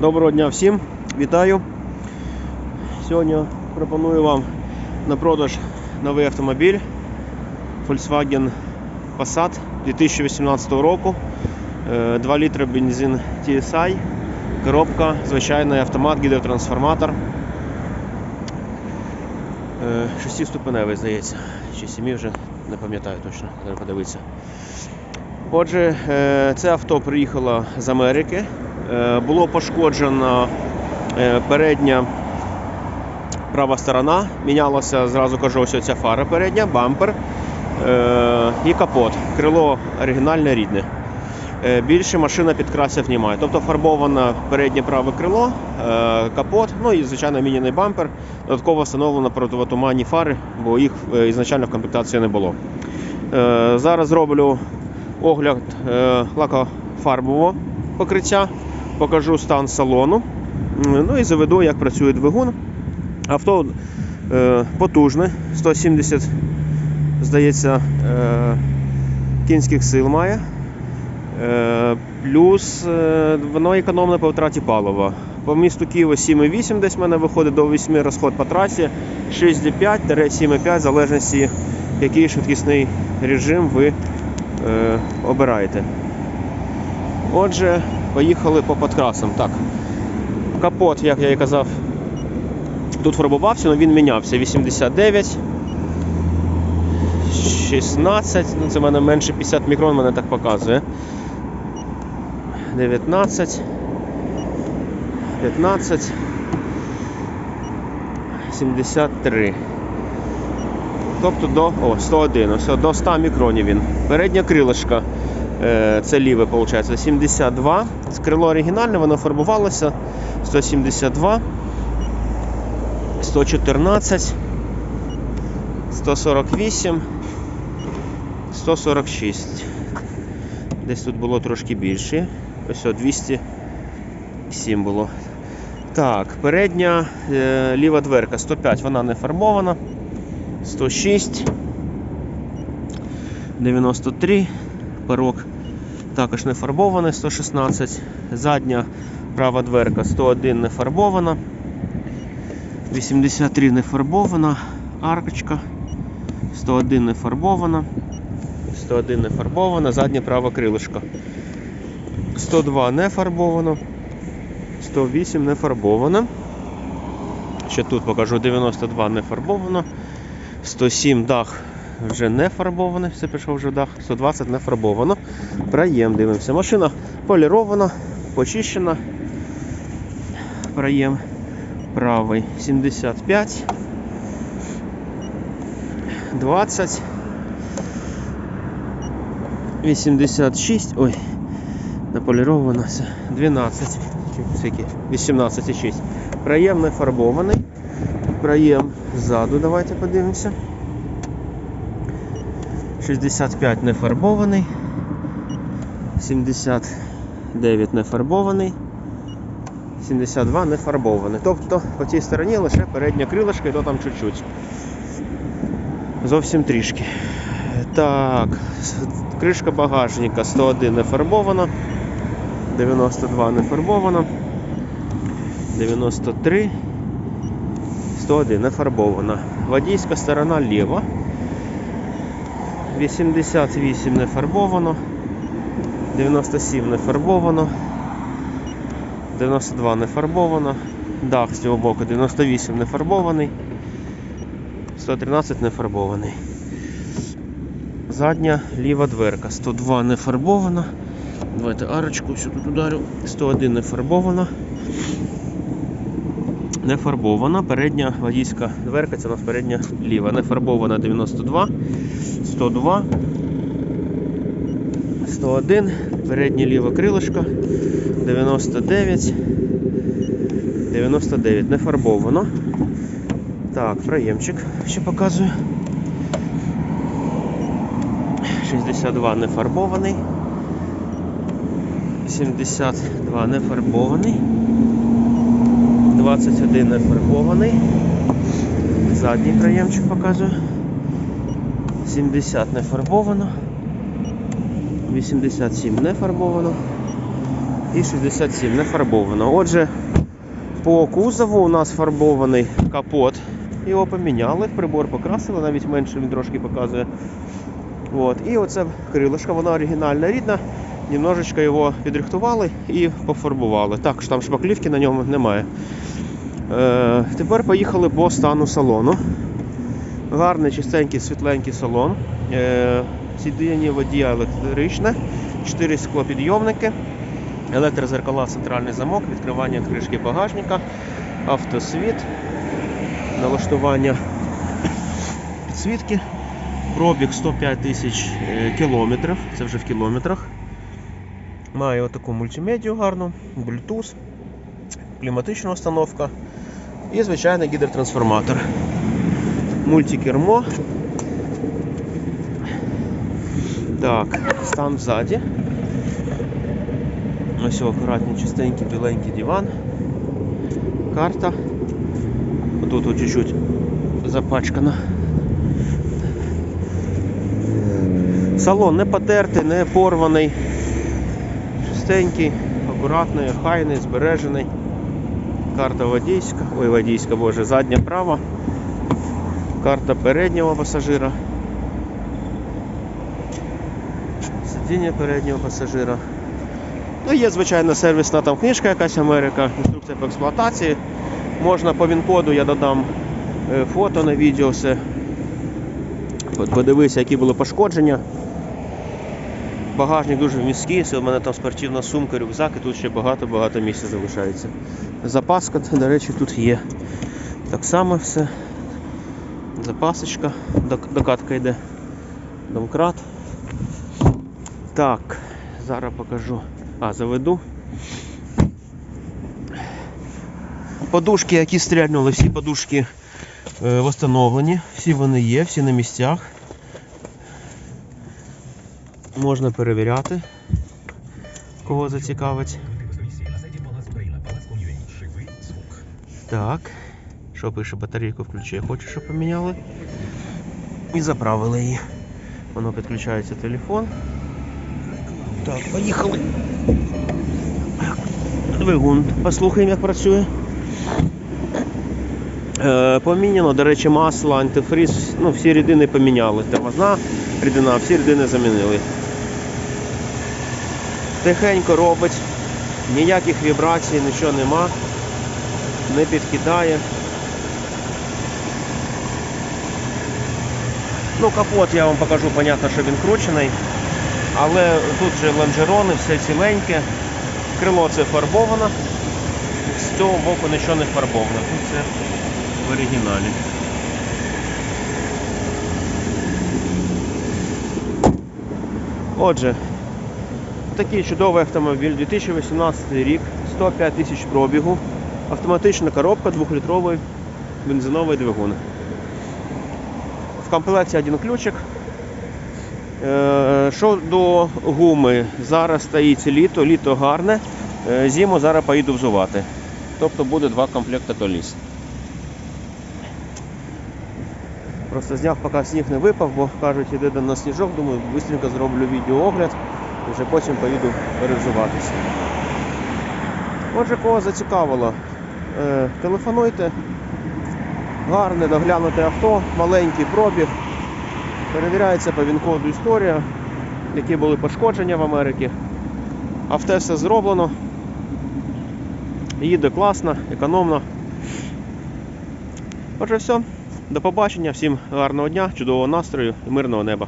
Доброго дня всім, вітаю. Сьогодні пропоную вам на продаж новий автомобіль Volkswagen Passat 2018 року. Е, 2 літри бензин TSI, коробка, звичайний автомат, гідротрансформатор. Е, Шестиступеневий, здається, чи сімі вже не пам'ятаю точно, треба подивитися. Отже, е, це авто приїхало з Америки. Е, Було пошкоджено е, передня права сторона. Мінялася, зразу кажу, ось ця фара передня, бампер е, і капот. Крило оригінальне рідне. Більше машина підкрасів немає. Тобто фарбовано переднє праве крило, капот, ну і звичайно міняний бампер. Додатково встановлено противотуманні фари, бо їх ізначально в комплектації не було. Зараз роблю огляд лакофарбового покриття, покажу стан салону. Ну і заведу, як працює двигун. Авто е, потужне, 170, здається, е, кінських сил має. Е, плюс е, воно економне по втраті палива. По місту Києва 7,8 десь в мене виходить до 8 розход по трасі, 6,5-7,5 в залежності, який швидкісний режим ви е, обираєте. Отже, поїхали по подкрасам. Так, капот, як я і казав, тут фарбувався, але він мінявся. 89, 16, ну це в мене менше 50 мікрон, мене так показує. 19, 15, 73. Тобто до о, 101, ось до 100 мікронів він. Передня крилишка, це ліве, виходить, 72. З крило оригінальне, воно фарбувалося. 172, 114, 148, 146. Десь тут було трошки більше. Ось о, 207 було. Так, передня е, ліва дверка 105, вона не фарбована. 106, 93, порог також не фарбований, 116, задня права дверка 101 не фарбована, 83 не фарбована, аркочка 101 не фарбована, 101 не фарбована, заднє право крилишко. 102 не фарбовано, 108 не фарбовано. Ще тут покажу. 92 не фарбовано. 107 дах вже не фарбований, все пішов вже дах, 120 не фарбовано. Проєм дивимося. Машина полірована, почищена. Проєм правий 75. 20. 86. Ой, наполіровано все. 12. Скільки? 18,6. Проєм не фарбований. Проєм ззаду, давайте подивимося. 65 не фарбований. 79 не фарбований. 72 не фарбований. Тобто по цій стороні лише передня крилишка і то там чуть-чуть. Зовсім трішки. Так, кришка багажника 101 не фарбована. 92 не фарбована. 93. 101 не фарбована. Водійська сторона ліва. 88 не фарбовано. 97 не фарбовано. 92 не фарбовано. Дах з цього боку 98 не фарбований. 113 не фарбований. Задня ліва дверка. 102 не фарбована. Давайте арочку сюди тут ударю. 101 не фарбована не фарбована. Передня водійська дверка, це у нас передня ліва. Не фарбована 92, 102, 101, переднє ліве крилишко, 99, 99, не фарбовано. Так, проємчик ще показую. 62 не фарбований. 72 не фарбований. 21 не фарбований. Задній проємчик показую. 70 не фарбовано. 87 не фарбовано. і 67, не фарбовано. Отже, по кузову у нас фарбований капот. Його поміняли, прибор покрасили, навіть менше він трошки показує. От. І оце крилишко, вона оригінальна рідна. Немножечко його підрихтували і пофарбували. Також там шпаклівки на ньому немає. Е, тепер поїхали по стану салону. Гарний, чистенький, світленький салон. Е, сидіння водія електричне, 4 склопідйомники, електрозеркала, центральний замок, відкривання кришки багажника, автосвіт, налаштування підсвітки. Пробіг 105 тисяч е, кілометрів, це вже в кілометрах. Має отаку мультимедію гарну, Bluetooth, кліматична установка і звичайний гідротрансформатор. Мультикермо. Так, стан ззаді. Ось акуратний, чистенький, біленький диван. Карта. Тут от чуть-чуть запачкана. Салон не потертий, не порваний. Чистенький, акуратний, хайний, збережений. Карта водійська, ой, водійська, боже, задня права. Карта переднього пасажира. Сидіння переднього пасажира. Ну, є, звичайно, сервісна там книжка якась Америка, інструкція по експлуатації. Можна по він-коду я додам е, фото на відео все. Подивися, які були пошкодження. Багажник дуже міський, у мене там спортивна сумка, рюкзак, і тут ще багато-багато місця залишається. Запаска, до речі, тут є. Так само все. Запасочка, докатка йде. Домкрат. Так, зараз покажу. А, заведу. Подушки, які стрельнули, всі подушки е, встановлені, всі вони є, всі на місцях. Можна перевіряти, кого зацікавить. Так. Що пише, батарейку включи, хочу, щоб поміняли. І заправили її. Воно підключається телефон. Так, поїхали. Двигун. Послухаємо, як працює. Е, поміняно, до речі, масло, антифриз, ну, всі рідини поміняли. Тормозна рідина, всі рідини замінили. Тихенько робить, ніяких вібрацій, нічого нема, не підкидає. Ну, капот я вам покажу, понятно, що він кручений. Але тут же лонжерони, все ціленьке. Крило це фарбовано. З цього боку нічого не фарбовано. Тут це в оригіналі. Отже, такий чудовий автомобіль, 2018 рік, 105 тисяч пробігу, автоматична коробка, 2-літровий бензиновий двигун. В комплекті один ключик. Е, Щодо гуми, зараз стоїть літо, літо гарне, е, зиму зараз поїду взувати. Тобто буде два комплекти коліс. Просто зняв, поки сніг не випав, бо кажуть, іде на сніжок, думаю, швидко зроблю відеоогляд і вже потім поїду перевзуватися. Отже, кого зацікавило, е, телефонуйте. Гарне доглянуте авто, маленький пробіг. Перевіряється по він-коду історія, які були пошкодження в Америці. Авто все зроблено. Їде класно, економно. Отже, все. До побачення, всім гарного дня, чудового настрою і мирного неба.